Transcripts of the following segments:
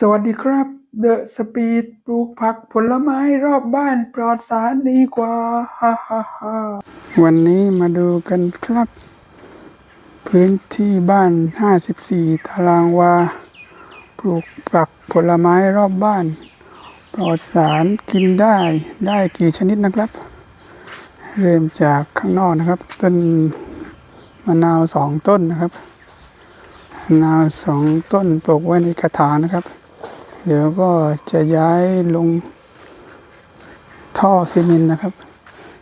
สวัสดีครับ The Speed ปลูกผักผลไม้รอบบ้านปลอดสารดีกว่าฮ่าฮ่าฮ่าวันนี้มาดูกันครับ พื้นที่บ้าน 54 ตารางวา ปลูกผักผลไม้รอบบ้าน ปลอดสารกินได้ได้กี่ชนิดนะครับ เริ่มจากข้างนอกนะครับ ต้นมะนาวสองต้นนะครับมะนาวสองต้นปลูกไว้ในกระถางนะครับ เดี๋ยวก็จะย้ายลงท่อซีเมนต์นะครับ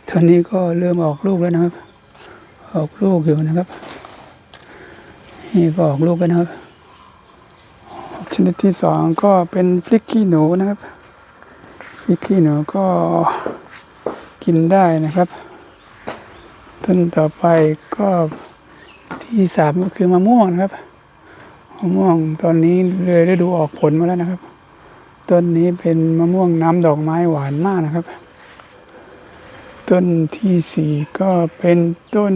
ตอนนี้ก็เริ่มออกลูกแล้วนะครับ ออกลูกอยู่นะครับ นี่ก็ออกลูกแล้วนะครับ ชนิดที่สองก็เป็นพริกขี้หนูนะครับ พริกขี้หนูก็กินได้นะครับ ต้นต่อไปก็ที่สามก็คือมะม่วงนะครับมะม่วงตอนนี้เลยได้ดูออกผลมาแล้วนะครับ ต้นนี้เป็นมะม่วงน้ำดอกไม้หวานมากนะครับ ต้นที่สี่ก็เป็นต้น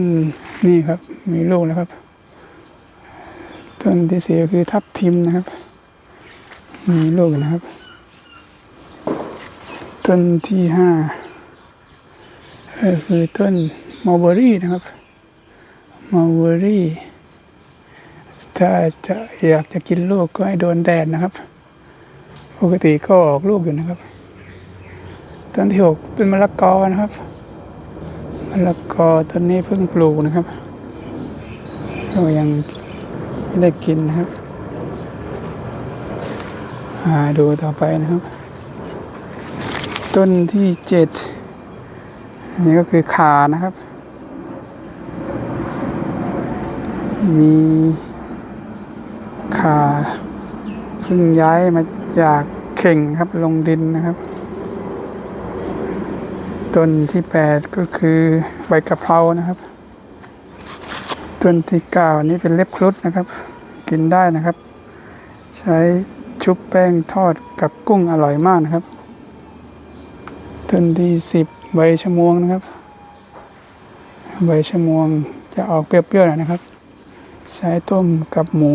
นี่ครับ มีลูกแล้วครับ ต้นที่สี่คือทับทิมนะครับ มีลูกนะครับ ต้นที่ห้าก็คือต้นมัลเบอรี่นะครับมัลเบอรี่ถ้าจะอยากจะกินลูกก็ให้โดนแดดนะครับ ปกติก็ออกลูกอยู่นะครับ ต้นที่หกต้นมะละกอนะครับมะละกอต้นนี้เพิ่งปลูกนะครับก็ยังไม่ได้กินนะครับหาดูต่อไปนะครับ ต้นที่เจ็ดนนี้ก็คือขานะครับ มีขาเพิ่งย้ายมา จากเข่งครับลงดินนะครับ ต้นที่แปดก็คือใบกะเพรานะครับ ต้นที่เก้านี้เป็นเล็บครุฑนะครับ กินได้นะครับ ใช้ชุบแป้งทอดกับกุ้งอร่อยมากนะครับ ต้นที่สิบใบชะมวงนะครับ ใบชะมวงจะออกเปรี้ยวๆหน่อยนะครับ ใช้ต้มกับหมู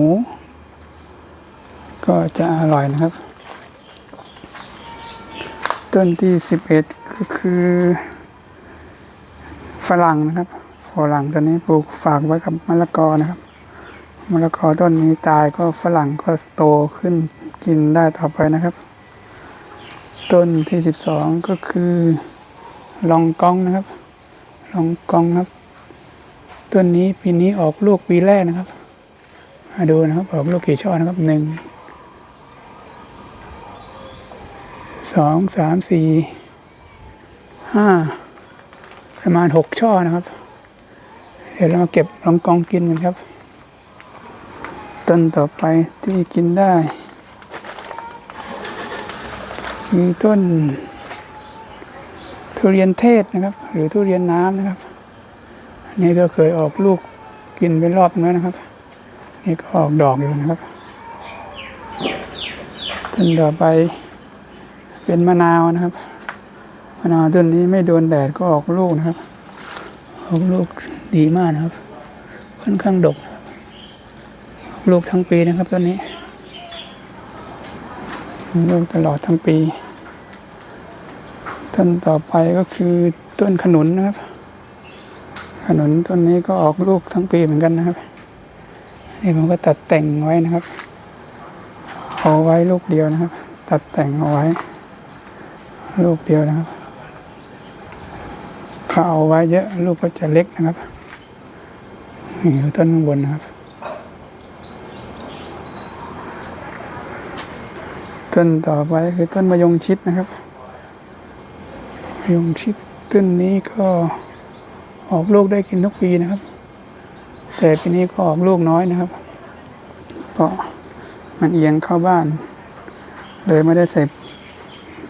ก็จะอร่อยนะครับ ต้นที่สิบเอ็ดก็คือฝรั่งนะครับฝรั่งต้นนี้ปลูกฝากไว้กับมะละกอนะครับมะละกอต้นนี้ตายก็ฝรั่งก็โตขึ้นกินได้ต่อไปนะครับ ต้นที่สิบสองก็คือลองกองนะครับ ลองกองครับ ต้นนี้ปีนี้ออกลูกปีแรกนะครับ มาดูนะครับ ออกลูกกี่ช่อนะครับหนึ่ง สองสามสี่ห้าประมาณหกช่อนะครับ เดี๋ยวเรามาเก็บลองกองกินกันครับ ต้นต่อไปที่กินได้คือต้น ทุเรียนเทศนะครับ หรือทุเรียนน้ำนะครับนนี้ก็เคยออกลูกกินไปรอบนึงแล้วนะครับ นี่ก็ออกดอกอยู่นะครับต้นต่อไป เป็นมะนาวนะครับมะนาวต้นนี้ไม่โดนแดดก็ออกลูกนะครับ ออกลูกดีมากนะครับ ค่อนข้างดกออกลูกทั้งปีนะครับต้นนี้ลูกตลอดทั้งปี ต้นต่อไปก็คือต้นขนุนนะครับ ขนุนต้นนี้ก็ออกลูกทั้งปีเหมือนกันนะครับ นี่ผมก็ตัดแต่งไว้นะครับ เอาไว้ลูกเดียวนะครับ ตัดแต่งเอาไว้ ลูกเดียวนะครับถ้าเอาไว้เยอะลูกก็จะเล็กนะครับนี่คือต้นข้างบนนะครับ ต้นต่อไปคือต้นมะยงชิดนะครับมะยงชิดต้นนี้ก็ออกลูกได้กินทุกปีนะครับ แต่ปีนี้ก็ออกลูกน้อยนะครับเพราะมันเอียงเข้าบ้าน เลยไม่ได้ใส่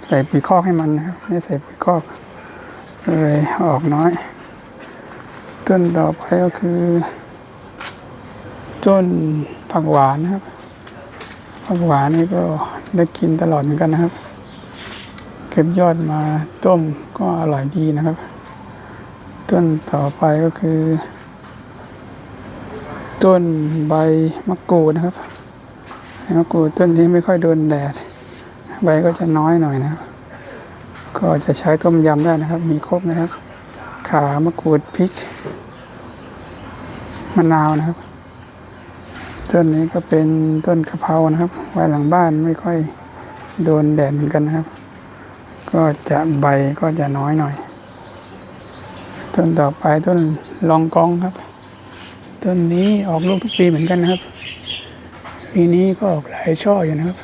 ใส่ปุ๋ยคอกให้มันนะครับไม่ใส่ปุ๋ยคอกเลยออกน้อย ต้นต่อไปก็คือต้นผักหวานนะครับผักหวานนี่ก็ได้กินตลอดเหมือนกันนะครับ เก็บยอดมาต้มก็อร่อยดีนะครับ ต้นต่อไปก็คือ ต้นใบมะกรูดนะครับมะกรูดต้นนี้ไม่ค่อยโดนแดด ใบก็จะน้อยหน่อยนะ ก็จะใช้ต้มยำได้นะครับ มีครบนะครับ ขามะกรูดพริกมะนาวนะครับ ต้นนี้ก็เป็นต้นกะเพรานะครับ ไว้หลังบ้านไม่ค่อยโดนแดดเหมือนกันนะครับ ก็จะใบก็จะน้อยหน่อย ต้นต่อไปต้นลองกองครับ ต้นนี้ออกลูกทุกปีเหมือนกันนะครับ ปีนี้ก็ออกหลายช่ออยู่นะครับ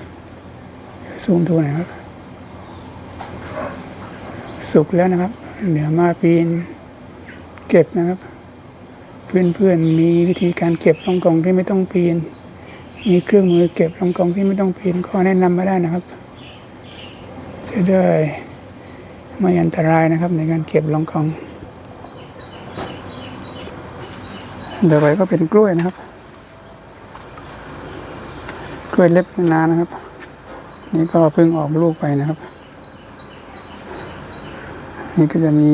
ซูมดูหน่อยครับ สุกแล้วนะครับเดี๋ยวมาปีนเก็บนะครับ เพื่อนๆมีวิธีการเก็บลองกองที่ไม่ต้องปีน มีเครื่องมือเก็บลองกองที่ไม่ต้องปีนก็แนะนำมาได้นะครับ จะได้ไม่อันตรายนะครับ ในการเก็บลองกองเดี๋ยวไปก็เป็นกล้วยนะครับ กล้วยเล็บนานนะครับ นี่ก็เพิ่งออกลูกไปนะครับ นี่ก็จะมี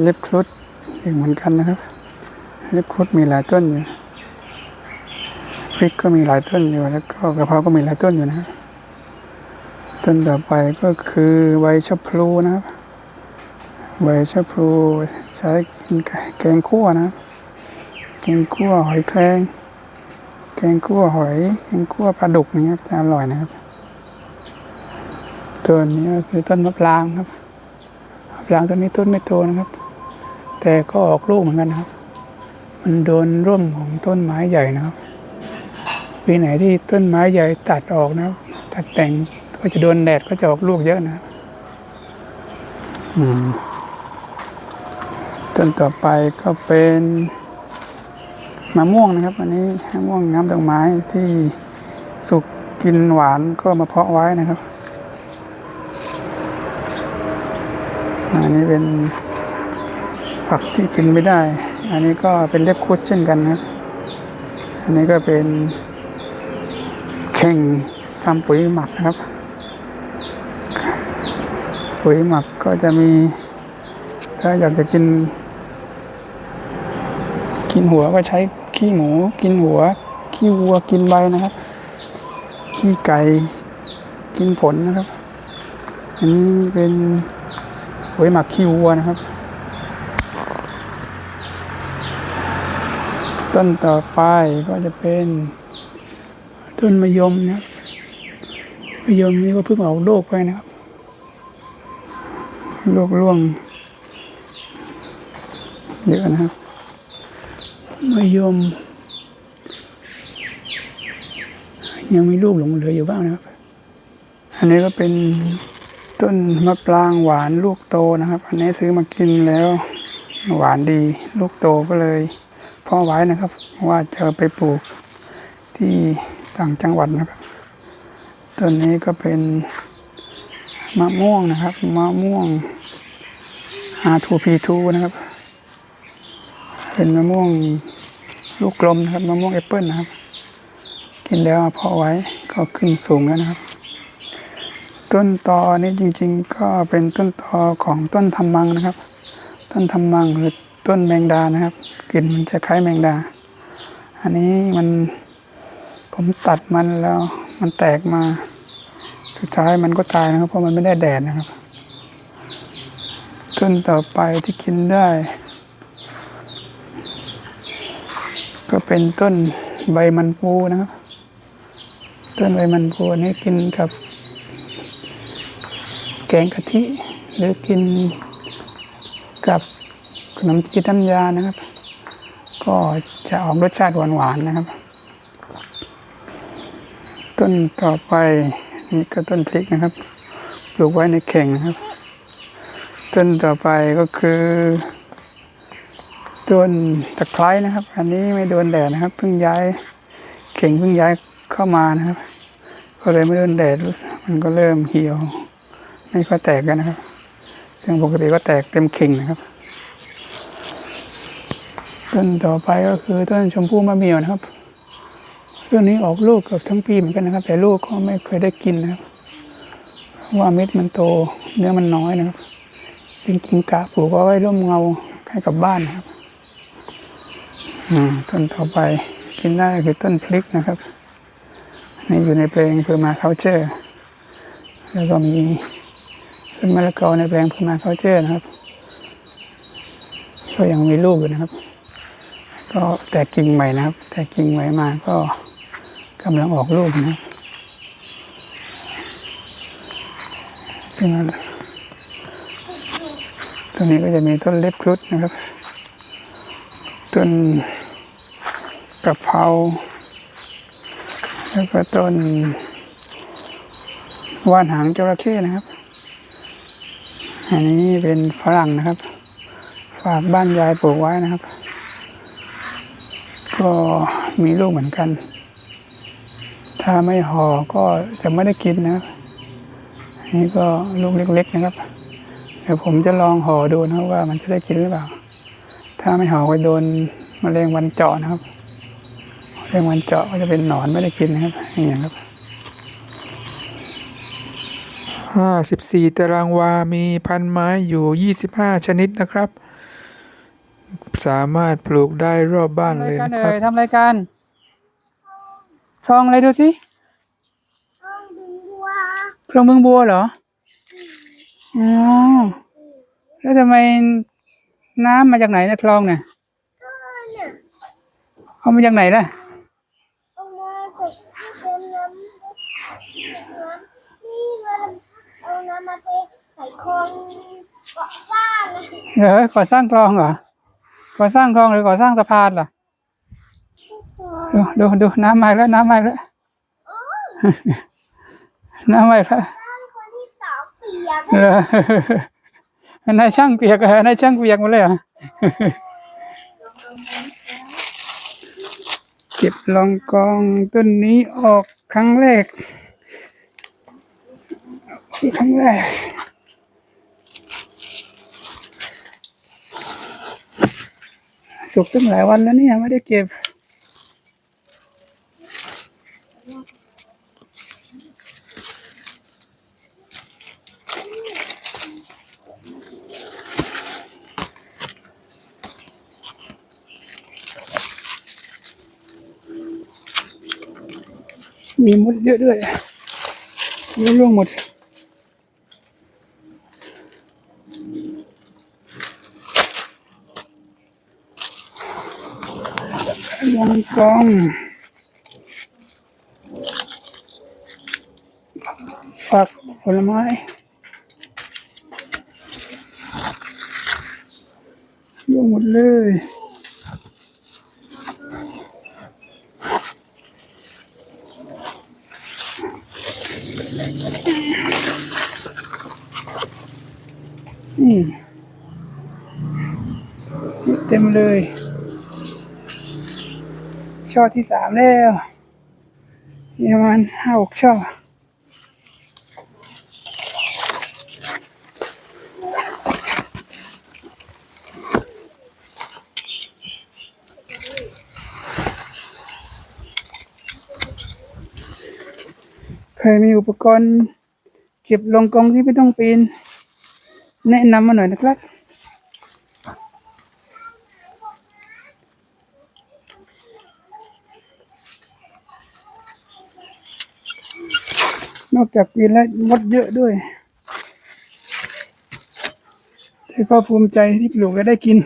เล็บครุฑอีกเหมือนกันนะครับ เล็บครุฑมีหลายต้นอยู่พริกก็มีหลายต้นอยู่แล้วก็กระเพราก็มีหลายต้นอยู่นะครับต้นต่อไปก็คือใบชะพลูนะครับ ใบชะพลูใช้กินแกงคั่วนะแกงคั่วหอยแครงแกงคั่วหอยแกงคั่วปลาดุกนี่ครับจะอร่อยนะครับ ตัวนี้ก็คือต้นมะปรางครับมะปรางต้นนี้ต้นไม่โตนะครับ แต่ก็ออกลูกเหมือนกันนะครับ มันโดนร่มของต้นไม้ใหญ่นะครับปีไหนที่ต้นไม้ใหญ่ตัดออกนะครับตัดแต่งก็จะโดนแดดก็จะออกลูกเยอะนะครับอืมต้นต่อไปก็เป็นมะม่วงนะครับ อันนี้มะม่วงน้ำดอกไม้ที่สุกกินหวานก็มาเพาะไว้นะครับ อันนี้เป็นผักที่กินไม่ได้ อันนี้ก็เป็นเล็บคุดเช่นกันนะ อันนี้ก็เป็นเข่งทำปุ๋ยหมักนะครับ ปุ๋ยหมักก็จะมี ถ้าอยากจะกิน กินหัวก็ใช้ขี้หมู กินหัว ขี้วัว กินใบนะครับ ขี้ไก่ กินผลนะครับ อันนี้เป็น ปุ๋ยหมักขี้วัวนะครับ ต้นต่อไปก็จะเป็นต้นมะยมนะครับมะยมนี่ก็เพิ่งออกลูกไปนะครับลูกร่วงเยอะนะครับมะยม ยังมีลูกหลงเหลืออยู่บ้างนะครับ อันนี้ก็เป็น ต้นมะปรางหวานลูกโตนะครับ อันนี้ซื้อมากินแล้วหวานดี ลูกโตก็เลยพ่อไว้นะครับ ว่าจะไปปลูกที่ต่างจังหวัดนะครับต้นนี้ก็เป็นมะม่วงนะครับมะม่วง R2P2 นะครับ เป็นมะม่วงลูกกลมนะครับมะม่วงแอปเปิลนะครับ กินแล้วเอาเพาะไว้ก็ขึ้นสูงแล้วนะครับ ต้นตอนี้จริงๆ ก็เป็นต้นตอของต้นทำมังนะครับ ต้นทำมังหรือต้นแมงดานะครับกลิ่นมันจะคล้ายแมงดา อันนี้มันผมตัดมันแล้วมันแตกมา สุดท้ายมันก็ตายนะครับ เพราะมันไม่ได้แดดนะครับ ต้นต่อไปที่กินได้ ก็เป็นต้นใบมันปูนะครับ ต้นใบมันปูนนี้กินกับ แกงกะทิ หรือกินกับขนมจีนน้ำยานะครับ ก็จะออกรสชาติหวานๆนะครับ ต้นต่อไปนี่ก็ต้นพริกนะครับ ปลูกไว้ในเข่งนะครับ ต้นต่อไปก็คือ ต้นตะไคร้นะครับ อันนี้ไม่โดนแดดนะครับเพิ่งย้ายเข่งเพิ่งย้ายเข้ามานะครับ ก็เลยไม่โดนแดดมันก็เริ่มเหี่ยว ไม่ค่อยแตกกันนะครับ ซึ่งปกติก็แตกเต็มเข่งนะครับ ต้นต่อไปก็คือต้นชมพู่มะเมียวนะครับต้นนี้ออกลูกเกือบทั้งปีเหมือนกันนะครับ แต่ลูกก็ไม่เคยได้กินนะครับว่าเม็ดมันโตเนื้อมันน้อยนะครับเป็นกิงกะปลูกเอาไว้ร่มเงาใกล้กับบ้านนะครับต้นต่อไปกินได้คือต้นพริกนะครับนี่อยู่ในเพลงเพอร์มาเคาเจอร์แล้วก็มี ต้นมะละกอในเพลงพอร์มาเคาเจอนะครับ ก็ยังมีลูกอยู่นะครับ ก็แตกกิ่งใหม่นะครับ แตกกิ่งใหม่มาก็กำลังออกลูกนะซึ่งตรงนี้ก็จะมีต้นเล็บครุฑนะครับ ต้นกระเพราแล้วก็ต้นว่านหางจระเข้นะครับ อันนี้เป็นฝรั่งนะครับ ฝากบ้านยายปลูกไว้นะครับ ก็มีลูกเหมือนกัน ถ้าไม่ห่อก็จะไม่ได้กินนะครับอันนี่ก็ลูกเล็ก ๆนะครับ เดี๋ยวผมจะลองห่อดูนะครับว่ามันจะได้กินหรือเปล่า ถ้าไม่ห่อก็โดนมแมลงวันเจาะนะครับมแมลงวันเจาะก็จะเป็นหนอนไม่ได้กินนะครับอย่างนี้ครับ ห้าสิบสี่ตารางวา มีพันไม้อยู่ยี่สิบห้าชนิดนะครับ สามารถปลูกได้รอบบ้านเลยนะครับเอ่ยทำอะไรกันคลองอะไรดูสิห้องดึงวัวคลองเมืองบัวเหรอ อ๋อ แล้วทำไมน้ำมาจากไหนนะคลองเนี่ยเนี่ยเอามาจากไหนล่ะ เอามาจากที่เป็นน้ำน้ำนี่มันเอาน้ำมาเทใส่ คลองเกาะสร้างเลยเหรอก่อสร้างคลองเหรอก่อสร้างคลองหรือก่อสร้างสะพานล่ะดูดูดูน้ำมาอีกแล้วน้ำมาอีกแล้วน้ำมาอีกแล้วสร้างคนที่สาวเปียกเหรอนายช่างเปียกเหรอนายช่างเปียกหมดเลยเหรอเก็บลองกองต้นนี้ออกครั้งแรกครั้งแรก สุกตั้งหลายวันแล้วเนี่ยไม่ได้เก็บ มีมดเยอะด้วยร่วงร่วงหมด ลองกองฝักผลไม้ร่วงหมดเลยนี่เต็มเลย ช่อที่สามแล้วมีประมาณห้าหกช่อเคยมีอุปกรณ์เก็บลงกองที่ไม่ต้องปีน แนะนำมาหน่อยนะครับ อกจากปีนแล้วมดเยอะด้วย แต่ก็ภูมิใจที่ปลูกแล้วได้กิน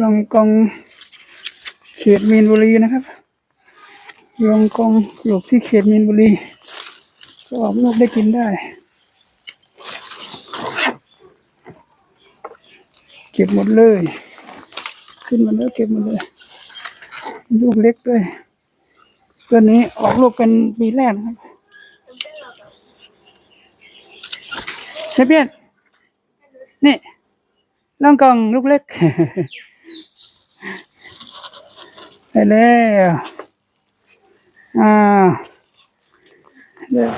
ลองกองเขตมีนบุรีนะครับ ลองกองปลูกที่เขตมีนบุรีก็ออกลูกได้กินได้ เก็บหมดเลย ขึ้นมาแล้วเก็บหมดเลย ลูกเล็กด้วย ตัวนี้ออกลูกเป็นปีแรกนะครับเชฟเปียนนี่ล่องกองลูกเล็กไปแล้วอ่าเดี๋ยว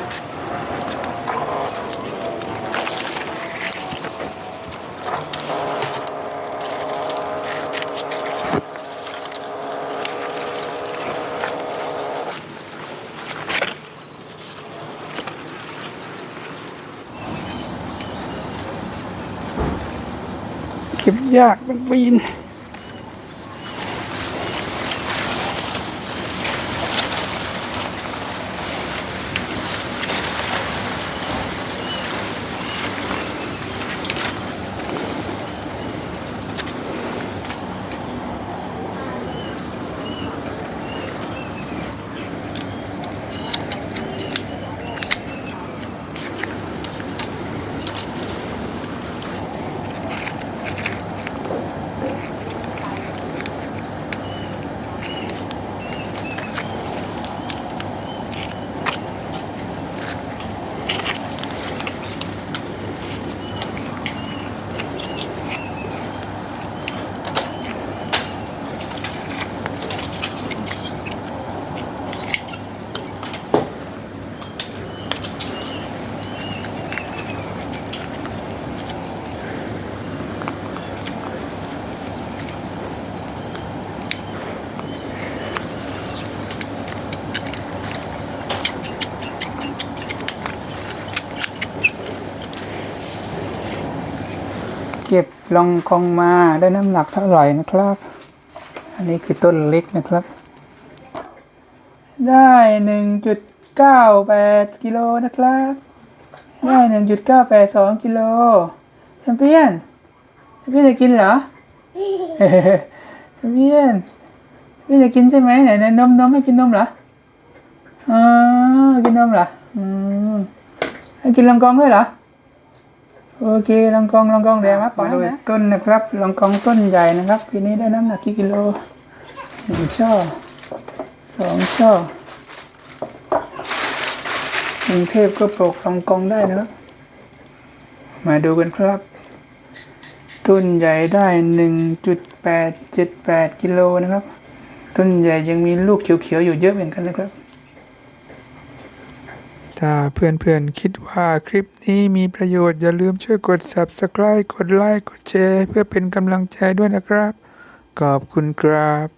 เก็มยากเป็นปีน ลองกองมาได้น้ำหนักเท่าไหร่นะครับ อันนี้คือต้นเล็กนะครับ ได้หนึ่งจุดเก้าแปดกิโลนะครับ ได้หนึ่งจุดเก้าแปดสองกิโลแชมเปี้ยนแชมเปี้ยนจะกินเหรอแชมเปี้ยนแชมเปี้ยนจะกินใช่ไหมไหนไหนนมนมให้กินนมเหรออ๋อกินนมเหรออืมให้กินลองกองด้วยเหรอ โอเคลองกองลองกองเดี๋ยวมาปล่อยนะต้นนะครับลองกองต้นใหญ่นะครับปีนี้ได้น้ำหนักกี่กิโลหนึ่งช่อสองช่อกรุงเทพก็ปลูกลองกองได้นะครับ มาดูกันครับ ต้นใหญ่ได้หนึ่งจุดแปดเจ็ดแปดกิโลนะครับ ต้นใหญ่ยังมีลูกเขียวๆอยู่เยอะเหมือนกันนะครับ ถ้าเพื่อนๆคิดว่าคลิปนี้มีประโยชน์อย่าลืมช่วยกด Subscribe กดไลค์กดแชร์เพื่อเป็นกำลังใจด้วยนะครับ ขอบคุณครับ